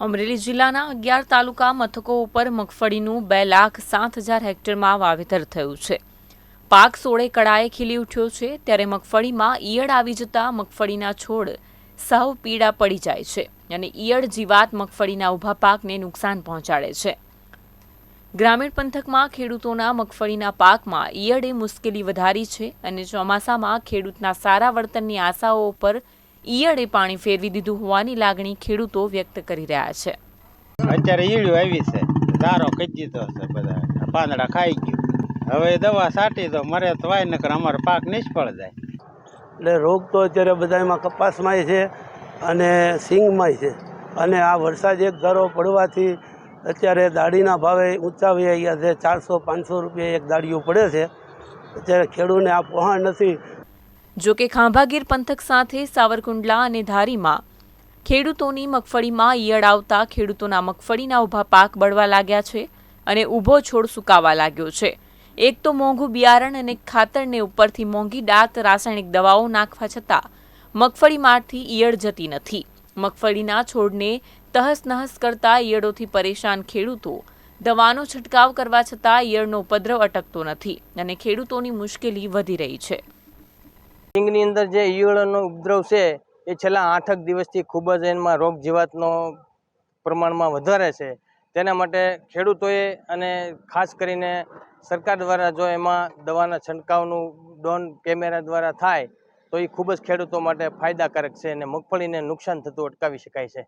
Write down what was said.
અમરેલી જિલ્લાના અગિયાર તાલુકા મથકો ઉપર મગફળીનું બે લાખ સાત હજાર હેક્ટરમાં વાવેતર થયું છે. પાક સોળે કળાએ ખીલી ઉઠ્યો છે, ત્યારે મગફળીમાં ઈયળ આવી જતા મગફળીના છોડ સાવ પીડા પડી જાય છે અને ઈયળ જીવાત મગફળીના ઊભા પાકને નુકસાન પહોંચાડે છે. ગ્રામીણ પંથકમાં ખેડૂતોના મગફળીના પાકમાં ઈયળે મુશ્કેલી વધારી છે અને ચોમાસામાં ખેડૂતના સારા વર્તનની આશાઓ પર ઈયળે પાણી ફેરવી દીધું હોવાની લાગણી ખેડૂતો વ્યક્ત કરી રહ્યા છે. અત્યારે ઈળ્યું આવી છે. ધારો કહી દીધો છે બધા. આ પાંદડા ખાઈ ગયું. હવે દવા છાંટી દો મરે તો વાય નકર અમારો પાક નિષ્ફળ જાય. એટલે રોગ તો અત્યારે બધામાં કપાસમાંય છે અને સિંગમાંય છે. અને આ વરસાદ એક ધારો પડવાથી અત્યારે દાડીના ભાવે ઊંચા વહી ગયા છે. ચારસો પાંચસો રૂપિયા એક દાડીઓ પડે છે. અત્યારે ખેડૂતને આ પહોંચ નથી. જો કે ખાંભાગીર પંથક સાથે સાવરકુંડલા અને ધારીમાં ખેડૂતોની મગફળીમાં ઈયળ આવતા ખેડૂતોના મગફળીના ઊભા પાક બળવા લાગ્યા છે અને ઊભો છોડ સુકાવા લાગ્યો છે. એક તો મોંઘું બિયારણ અને ખાતરને ઉપરથી મોંઘી દાંત રાસાયણિક દવાઓ નાખવા છતાં મગફળીમાંથી ઈયળ જતી નથી. મગફળીના છોડને તહસ નહસ કરતા ઈયળોથી પરેશાન ખેડૂતો દવાનો છંટકાવ કરવા છતાં ઈયળનો ઉપદ્રવ અટકતો નથી અને ખેડૂતોની મુશ્કેલી વધી રહી છે. સિંગની અંદર જે ઈયળનો ઉપદ્રવ છે, એ છેલ્લા આઠક દિવસથી ખૂબ જ એમાં રોગ જીવાતનો પ્રમાણમાં વધારે છે. તેના માટે ખેડૂતોએ અને ખાસ કરીને સરકાર દ્વારા જો એમાં દવાના છંટકાવનું ડોન કેમેરા દ્વારા થાય, તો એ ખૂબ જ ખેડૂતો માટે ફાયદાકારક છે અને મગફળીને નુકસાન થતું અટકાવી શકાય છે.